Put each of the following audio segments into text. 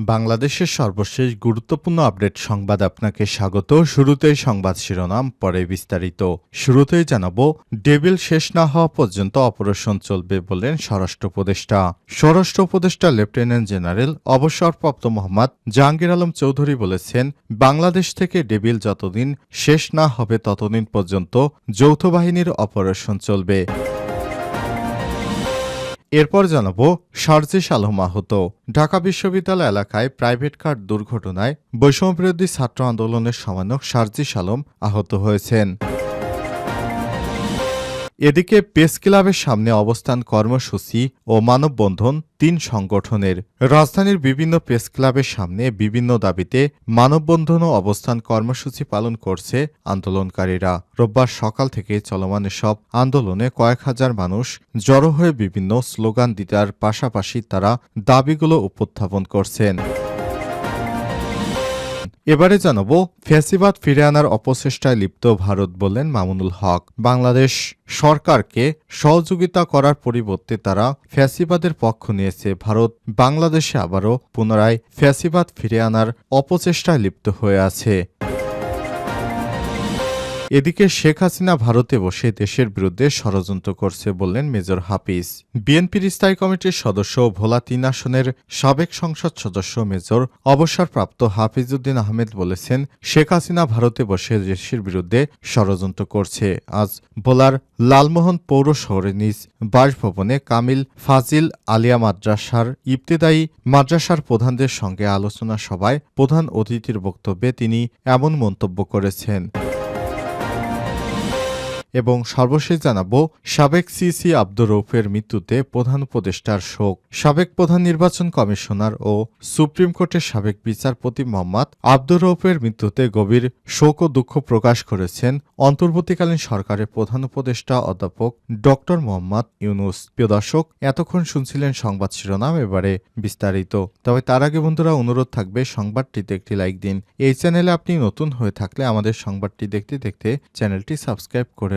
বাংলাদেশের সর্বশেষ গুরুত্বপূর্ণ আপডেট সংবাদ আপনাকে স্বাগত। শুরুতেই সংবাদ শিরোনাম, পরে বিস্তারিত। শুরুতেই জানাব, ডেবিল শেষ না হওয়া পর্যন্ত অপারেশন চলবে বললেন স্বরাষ্ট্র উপদেষ্টা। স্বরাষ্ট্র উপদেষ্টা, লেফটেন্যান্ট জেনারেল অবসরপ্রাপ্ত মোহাম্মদ জাহাঙ্গীর আলম চৌধুরী বলেছেন, বাংলাদেশ থেকে ডেবিল যতদিন শেষ না হবে ততদিন পর্যন্ত যৌথ বাহিনীর অপারেশন চলবে। এরপর জানাব সার্জিস আলম আহত ঢাকা বিশ্ববিদ্যালয় এলাকায় প্রাইভেট কার দুর্ঘটনায় বৈষম্যবিরোধী ছাত্র আন্দোলনের সমানক সার্জিস আলম আহত হয়েছেন। এদিকে প্রেস ক্লাবের সামনে অবস্থান কর্মসূচি ও মানববন্ধন তিন সংগঠনের। রাজধানীর বিভিন্ন প্রেস ক্লাবের সামনে বিভিন্ন দাবিতে মানববন্ধন ও অবস্থান কর্মসূচি পালন করছে আন্দোলনকারীরা। রোববার সকাল থেকে চলমান সব আন্দোলনে কয়েক হাজার মানুষ জড়ো হয়ে বিভিন্ন স্লোগান দিতার পাশাপাশি তারা দাবিগুলো উপস্থাপন করছেন। এবারে জানাব, ফ্যাসিবাদ ফিরে আনার অপচেষ্টায় লিপ্ত ভারত বললেন মামুনুল হক। বাংলাদেশ সরকারকে সহযোগিতা করার পরিবর্তে তারা ফ্যাসিবাদের পক্ষ নিয়েছে। ভারত বাংলাদেশে আবারও পুনরায় ফ্যাসিবাদ ফিরে আনার অপচেষ্টায় লিপ্ত হয়ে আছে। এদিকে শেখ হাসিনা ভারতে বসে দেশের বিরুদ্ধে ষড়যন্ত্র করছে বললেন মেজর হাফিজ। বিএনপির স্থায়ী কমিটির সদস্য ভোলা তিন আসনের সাবেক সংসদ সদস্য মেজর অবসরপ্রাপ্ত হাফিজউদ্দিন আহমেদ বলেছেন, শেখ হাসিনা ভারতে বসে দেশের বিরুদ্ধে ষড়যন্ত্র করছে। আজ ভোলার লালমোহন পৌর শহরে নিজ বাসভবনে কামিল ফাজিল আলিয়া মাদ্রাসার ইবতেদায়ী মাদ্রাসার প্রধানদের সঙ্গে আলোচনা সভায় প্রধান অতিথির বক্তব্যে তিনি এমন মন্তব্য করেছেন। এবং সর্বশেষ জানাব, সাবেক সিসি আব্দুর রৌফের মৃত্যুতে প্রধান উপদেষ্টার শোক। সাবেক প্রধান নির্বাচন কমিশনার ও সুপ্রিম কোর্টের সাবেক বিচারপতি মোহাম্মদ আব্দুর রৌফের মৃত্যুতে গভীর শোক ও দুঃখ প্রকাশ করেছেন অন্তর্বর্তীকালীন সরকারের প্রধান উপদেষ্টা অধ্যাপক ডক্টর মোহাম্মদ ইউনুস। প্রিয় দর্শক, এতক্ষণ শুনছিলেন সংবাদ শিরোনাম, এবারে বিস্তারিত। তবে তার আগে বন্ধুরা, অনুরোধ থাকবে, সংবাদটিতে একটি লাইক দিন। এই চ্যানেলে আপনি নতুন হয়ে থাকলে আমাদের সংবাদটি দেখতে দেখতে চ্যানেলটি সাবস্ক্রাইব করে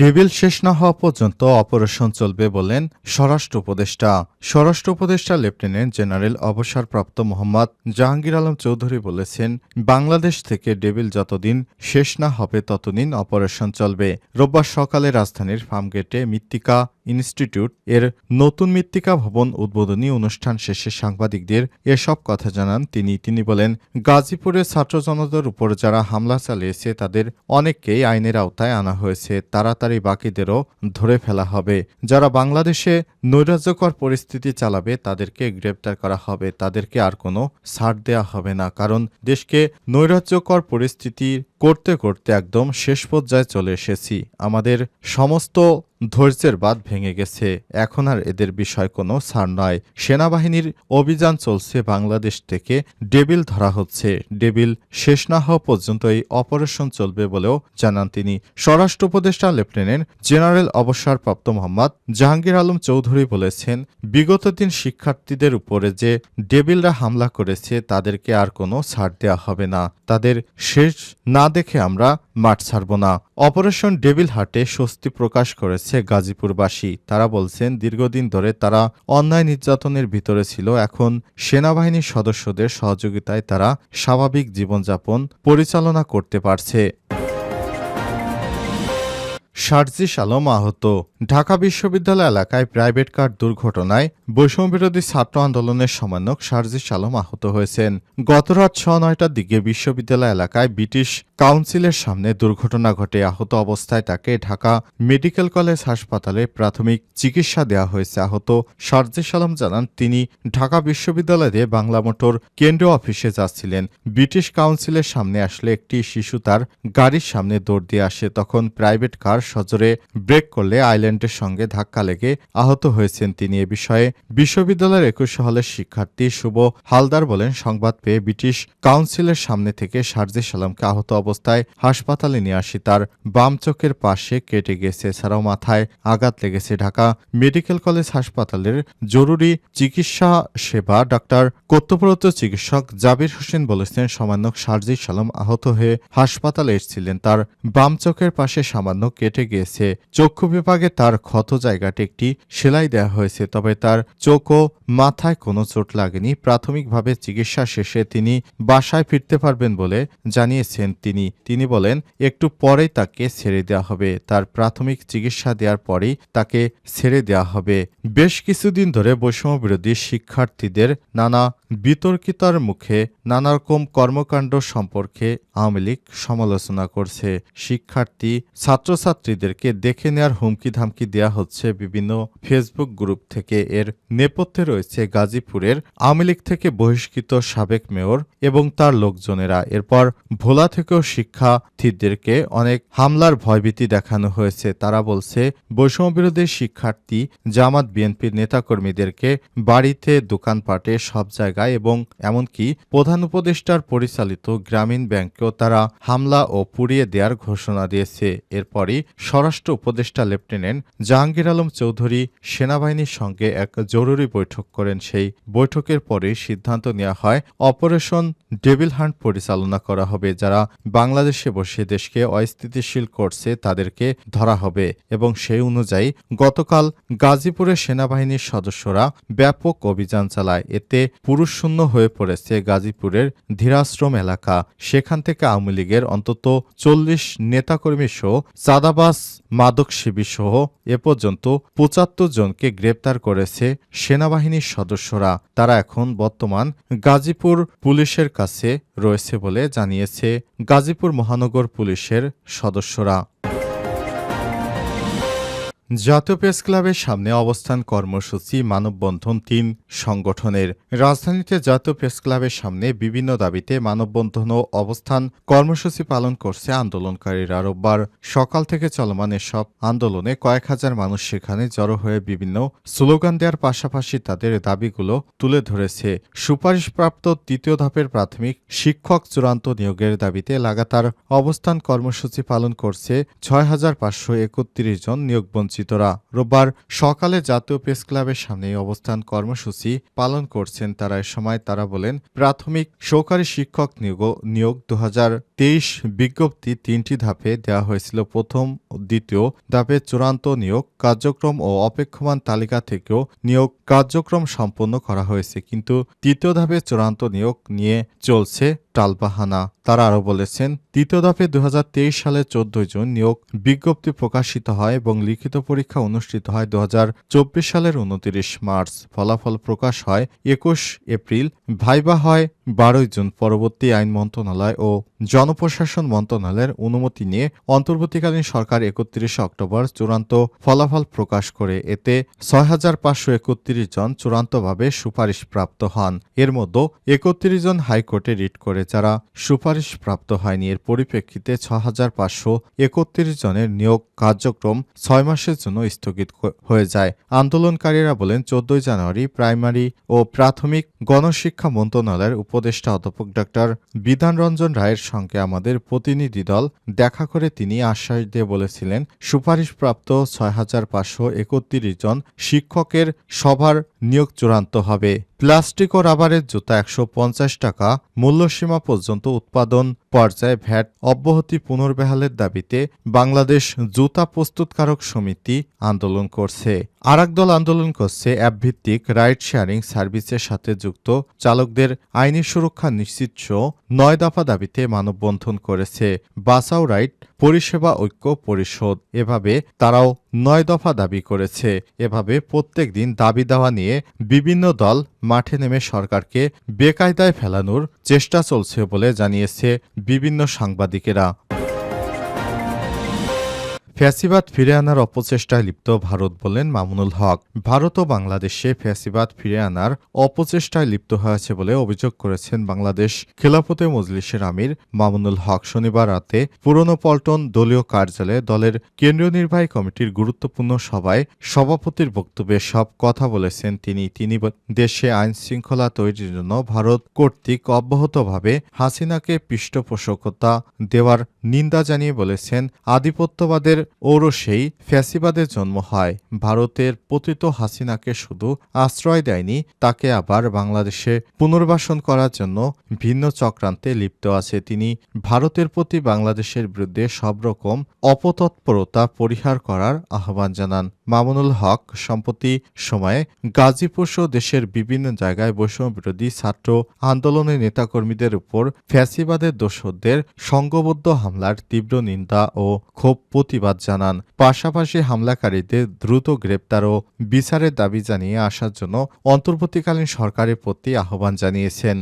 ডেবিল শেষ না হওয়া পর্যন্ত অপারেশন চলবে বলেন স্বরাষ্ট্র উপদেষ্টা। স্বরাষ্ট্র উপদেষ্টা লেফটেন্যান্ট জেনারেল অবসরপ্রাপ্ত মোহাম্মদ জাহাঙ্গীর আলম চৌধুরী বলেছেন, বাংলাদেশ থেকে ডেবিল যতদিন শেষ না হবে ততদিন অপারেশন চলবে। রোববার সকালে রাজধানীর ফার্মগেটে মৃত্তিকা ইনস্টিটিউট এর নতুন মৃত্তিকা ভবন উদ্বোধনী অনুষ্ঠান শেষে সাংবাদিকদের এসব কথা জানান তিনি। তিনি বলেন, গাজীপুরের ছাত্র জনতার উপর যারা হামলা চালিয়েছে, তাদের অনেককেই আইনের আওতায় আনা হয়েছে। তাড়াতাড়ি বাকিদেরও ধরে ফেলা হবে। যারা বাংলাদেশে নৈরাজ্যকর পরিস্থিতি চালাবে, তাদেরকে গ্রেপ্তার করা হবে। তাদেরকে আর কোনো ছাড় দেওয়া হবে না, কারণ দেশকে নৈরাজ্যকর পরিস্থিতি করতে করতে একদম শেষ পর্যায়ে চলে এসেছি। আমাদের সমস্ত ধৈর্যের বাদ ভেঙে গেছে। এখন আর এদের বিষয় কোনো ছাড় নয়। সেনাবাহিনীর অভিযান চলছে বাংলাদেশ থেকে। ডেবিল ধরা হচ্ছে। ডেবিল শেষ না হওয়া পর্যন্ত এই অপারেশন চলবে বলেও জানান তিনি। স্বরাষ্ট্র উপদেষ্টা লেফটেন্যান্ট জেনারেল অবসরপ্রাপ্ত মোহাম্মদ জাহাঙ্গীর আলম চৌধুরী বলেছেন, বিগত দিন শিক্ষার্থীদের উপরে যে ডেবিলরা হামলা করেছে, তাদেরকে আর কোনো ছাড় দেওয়া হবে না। তাদের শেষ না দেখে আমরা মাঠ ছাড়ব না। অপারেশন ডেভিল হাটে স্বস্তি প্রকাশ করেছে গাজীপুরবাসী। তারা বলছেন, দীর্ঘদিন ধরে তারা অন্যায় নির্যাতনের ভিতরে ছিল। এখন সেনাবাহিনীর সদস্যদের সহযোগিতায় তারা স্বাভাবিক জীবনযাপন পরিচালনা করতে পারছে। শারজিস আলম আহত। ঢাকা বিশ্ববিদ্যালয় এলাকায় প্রাইভেট কার দুর্ঘটনায় বৈষম্যবিরোধী ছাত্র আন্দোলনের সমন্বয়ক শারজিস আলম আহত হয়েছেন। গতরাত ছ নয়টার দিকে বিশ্ববিদ্যালয় এলাকায় ব্রিটিশ কাউন্সিলের সামনে দুর্ঘটনা ঘটে। আহত অবস্থায় তাকে ঢাকা মেডিকেল কলেজ হাসপাতালে প্রাথমিক চিকিৎসা দেওয়া হয়েছে। আহত শারজিস আলম জানান, তিনি ঢাকা বিশ্ববিদ্যালয়ে বাংলা মোটর কেন্দ্রীয় অফিসে যাচ্ছিলেন। ব্রিটিশ কাউন্সিলের সামনে আসলে একটি শিশু তার গাড়ির সামনে দৌড় দিয়ে আসে। তখন প্রাইভেট কার সজোরে ব্রেক করলে আইল্যান্ড থাইল্যান্ডের সঙ্গে ধাক্কা লেগে আহত হয়েছেন তিনি এ বিষয়ে। বিশ্ববিদ্যালয়ের একুশ হলের শিক্ষার্থী শুভ হালদার বলেন, সংবাদ পেয়ে ব্রিটিশ কাউন্সিলের সামনে থেকে শারজি সালামকে আহত অবস্থায় হাসপাতালে নিয়ে আসি। তার বাম চোখের পাশে কেটে গেছে, এছাড়াও মাথায় আঘাত লেগেছে। ঢাকা মেডিকেল কলেজ হাসপাতালের জরুরি চিকিৎসা সেবা ডাক্তার কর্তব্যরত চিকিৎসক জাবির হোসেন বলেছেন, সামান্য শারজি সালাম আহত হয়ে হাসপাতালে এসেছিলেন। তার বাম চোখের পাশে সামান্য কেটে গিয়েছে চক্ষু বিভাগে তার ক্ষত জায়গাটি একটি সেলাই দেওয়া হয়েছে, তবে তার চোখ ও মাথায় কোনো চোট লাগেনি। প্রাথমিকভাবে চিকিৎসা শেষে তিনি বাসায় ফিরতে পারবেন বলে জানিয়েছেন তিনি। তিনি বলেন, একটু পরেই তাকে ছেড়ে দেওয়া হবে। তার প্রাথমিক চিকিৎসা দেওয়ার পরেই তাকে ছেড়ে দেওয়া হবে। বেশ কিছুদিন ধরে বৈষম্য বিরোধী শিক্ষার্থীদের নানা বিতর্কিতার মুখে নানারকম কর্মকাণ্ড সম্পর্কে আওয়ামী লীগ সমালোচনা করছে। শিক্ষার্থী, ছাত্রছাত্রীদেরকে দেখে নেয়ার হুমকি ধামকি দেয়া হচ্ছে বিভিন্ন ফেসবুক গ্রুপ থেকে। এর নেপথ্যে রয়েছে গাজীপুরের আওয়ামী লীগ থেকে বহিষ্কৃত সাবেক মেয়র এবং তার লোকজনেরা। এরপর ভোলা থেকেও শিক্ষার্থীদেরকে অনেক হামলার ভয়ভীতি দেখানো হয়েছে। তারা বলছে, বৈষম্যবিরোধী শিক্ষার্থী জামাত বিএনপির নেতাকর্মীদেরকে বাড়িতে দোকানপাটে সব জায়গায় এবং এমনকি প্রধান উপদেষ্টার পরিচালিত গ্রামীণ ব্যাংকেও তারা হামলা ও পুড়িয়ে দেওয়ার ঘোষণা দিয়েছে। এরপরই স্বরাষ্ট্র উপদেষ্টা লেফটেন্যান্ট জাহাঙ্গীর আলম চৌধুরী সেনাবাহিনীর সঙ্গে এক জরুরি বৈঠক করেন। সেই বৈঠকের পরে সিদ্ধান্ত নেওয়া হয়, অপারেশন ডেভিল হান্ট পরিচালনা করা হবে, যারা বাংলাদেশে বসে দেশকে অস্থিতিশীল করছে তাদেরকে ধরা হবে এবং সেই অনুযায়ী গতকাল গাজীপুরের সেনাবাহিনীর সদস্যরা ব্যাপক অভিযান চালায়। এতে পুরুষশূন্য হয়ে পড়েছে গাজীপুরের ধীরাশ্রম এলাকা। সেখান থেকে আওয়ামী লীগের অন্তত চল্লিশ নেতাকর্মী সহ চাঁদাবাস মাদক শিবির সহ এ পর্যন্ত পঁচাত্তর জনকে গ্রেপ্তার করেছে সেনাবাহিনীর সদস্যরা। তারা এখন বর্তমান গাজীপুর পুলিশের কাছে রয়েছে বলে জানিয়েছে গাজীপুর মহানগর পুলিশের সদস্যরা। জাতীয় প্রেস ক্লাবের সামনে অবস্থান কর্মসূচি মানববন্ধন তিন সংগঠনের। রাজধানীতে জাতীয় প্রেস ক্লাবের সামনে বিভিন্ন দাবিতে মানববন্ধন ও অবস্থান কর্মসূচি পালন করছে আন্দোলনকারীরা। রোববার সকাল থেকে চলমান এসব আন্দোলনে কয়েক হাজার মানুষ সেখানে জড়ো হয়ে বিভিন্ন স্লোগান দেওয়ার পাশাপাশি তাদের দাবিগুলো তুলে ধরেছে। সুপারিশপ্রাপ্ত তৃতীয় ধাপের প্রাথমিক শিক্ষক চূড়ান্ত নিয়োগের দাবিতে লাগাতার অবস্থান কর্মসূচি পালন করছে ছয় হাজার পাঁচশো একত্রিশ জন নিয়োগবঞ্চিতরা রোববার সকালে জাতীয় প্রেস ক্লাবের সামনে অবস্থান কর্মসূচি পালন করছেন তারা। সময় তারা বলেন, প্রাথমিক সহকারী শিক্ষক নিয়োগ নিয়োগ দু বিজ্ঞপ্তি তিনটি ধাপে দেওয়া হয়েছিল। প্রথম দ্বিতীয় ধাপে চূড়ান্ত নিয়োগ, কার্যক্রম ও অপেক্ষমান তালিকা থেকেও নিয়োগ কার্যক্রম সম্পন্ন করা হয়েছে। কিন্তু তৃতীয় ধাপে চূড়ান্ত নিয়োগ নিয়ে চলছে টালবাহানা। তারা আরও বলেছেন তৃতীয় দফে দু সালে চোদ্দ জুন নিয়োগ বিজ্ঞপ্তি প্রকাশিত হয় এবং লিখিত পরীক্ষা অনুষ্ঠিত হয় দু হাজার চব্বিশ সালের উনতিরিশ মার্চ। ফলাফল প্রকাশ হয় একুশ এপ্রিল। ভাইবা হয় বারোই জুন পরবর্তী আইন মন্ত্রণালয় ও জনপ্রশাসন মন্ত্রণালয়ের অনুমতি নিয়ে অন্তর্বর্তীকালীন সরকার একত্রিশে অক্টোবর চূড়ান্ত ফলাফল প্রকাশ করে এতে ছয় হাজার পাঁচশো একত্রিশ জন চূড়ান্তভাবে সুপারিশপ্রাপ্ত হন। এর মধ্যে একত্রিশ জন হাইকোর্টে রিট করে যারা সুপারিশপ্রাপ্ত হয়নি। এর পরিপ্রেক্ষিতে ছ হাজার পাঁচশো একত্রিশ জনের নিয়োগ কার্যক্রম ছয় মাসের জন্য স্থগিত হয়ে যায়। আন্দোলনকারীরা বলেন, চোদ্দই জানুয়ারি প্রাইমারি ও প্রাথমিক গণশিক্ষা মন্ত্রণালয়ের উপদেষ্টা অধ্যাপক ডাক্তার বিধান রঞ্জন রায়ের সঙ্গে আমাদের প্রতিনিধি দল দেখা করে তিনি আশ্বাস দিয়ে বলেছিলেন, সুপারিশপ্রাপ্ত ছয় হাজার পাঁচশো একত্রিশ জন শিক্ষকের সভার নিয়োগ চূড়ান্ত হবে। প্লাস্টিক ও রাবারের জুতা একশো পঞ্চাশ টাকা, মূল্যসীমা পর্যন্ত উৎপাদন, পর্যায়ে ভ্যাট অব্যাহতি পুনর্বেহালের দাবিতে বাংলাদেশ জুতা প্রস্তুতকারক সমিতি আন্দোলন করছে। আরেক দল আন্দোলন করছে অ্যাপভিত্তিক রাইড শেয়ারিং সার্ভিসের সাথে যুক্ত চালকদের আইনি সুরক্ষা নিশ্চিত নয় দফা দাবিতে মানববন্ধন করেছে। বাসাও রাইড পরিষেবা, ঐক্য, পরিষদ, এভাবে তারাও নয় দফা দাবি করেছে। এভাবে প্রত্যেক দিন দাবি দেওয়া নিয়ে বিভিন্ন দল মাঠে নেমে সরকারকে বেকায়দায় ফেলানোর চেষ্টা চলছে বলে জানিয়েছে বিভিন্ন সাংবাদিকেরা। ফ্যাসিবাদ ফিরে আনার অপচেষ্টায় লিপ্ত ভারত বলেন মামুনুল হক। ভারত ও বাংলাদেশে ফ্যাসিবাদ ফিরে আনার অপচেষ্টায় লিপ্ত হয়েছে বলে অভিযোগ করেছেন বাংলাদেশ খেলাফতে মজলিসের আমির মামুনুল হক। শনিবার রাতে পুরনো পল্টন দলীয় কার্যালয়ে দলের কেন্দ্রীয় নির্বাহী কমিটির গুরুত্বপূর্ণ সভায় সভাপতির বক্তব্যে সব কথা বলেছেন তিনি। তিনি দেশে আইন শৃঙ্খলা তৈরির জন্য ভারত কর্তৃক অব্যাহতভাবে হাসিনাকে পৃষ্ঠপোষকতা দেওয়ার নিন্দা জানিয়ে বলেছেন। আধিপত্যবাদের ঔরসেই ফ্যাসিবাদের জন্ম হয়। ভারতের পতিত হাসিনাকে শুধু আশ্রয় দেয়নি, তাকে আবার বাংলাদেশে পুনর্বাসন করার জন্য ভিন্ন চক্রান্তে লিপ্ত আছে। তিনি ভারতের প্রতি বাংলাদেশের বিরুদ্ধে সব রকম অপতৎপরতা পরিহার করার আহ্বান জানান। মামুনুল হক সম্প্রতি সময়ে গাজীপুর সহ দেশের বিভিন্ন জায়গায় বৈষম্য বিরোধী ছাত্র আন্দোলনের নেতাকর্মীদের উপর ফ্যাসিবাদের দোষরদের সংঘবদ্ধ হামলার তীব্র নিন্দা ও ক্ষোভ প্রতিবাদ জানান। পাশাপাশি হামলাকারীদের দ্রুত গ্রেপ্তার ও বিচারের দাবি জানিয়ে আসার জন্য অন্তর্বর্তীকালীন সরকারের প্রতি আহ্বান জানিয়েছেন।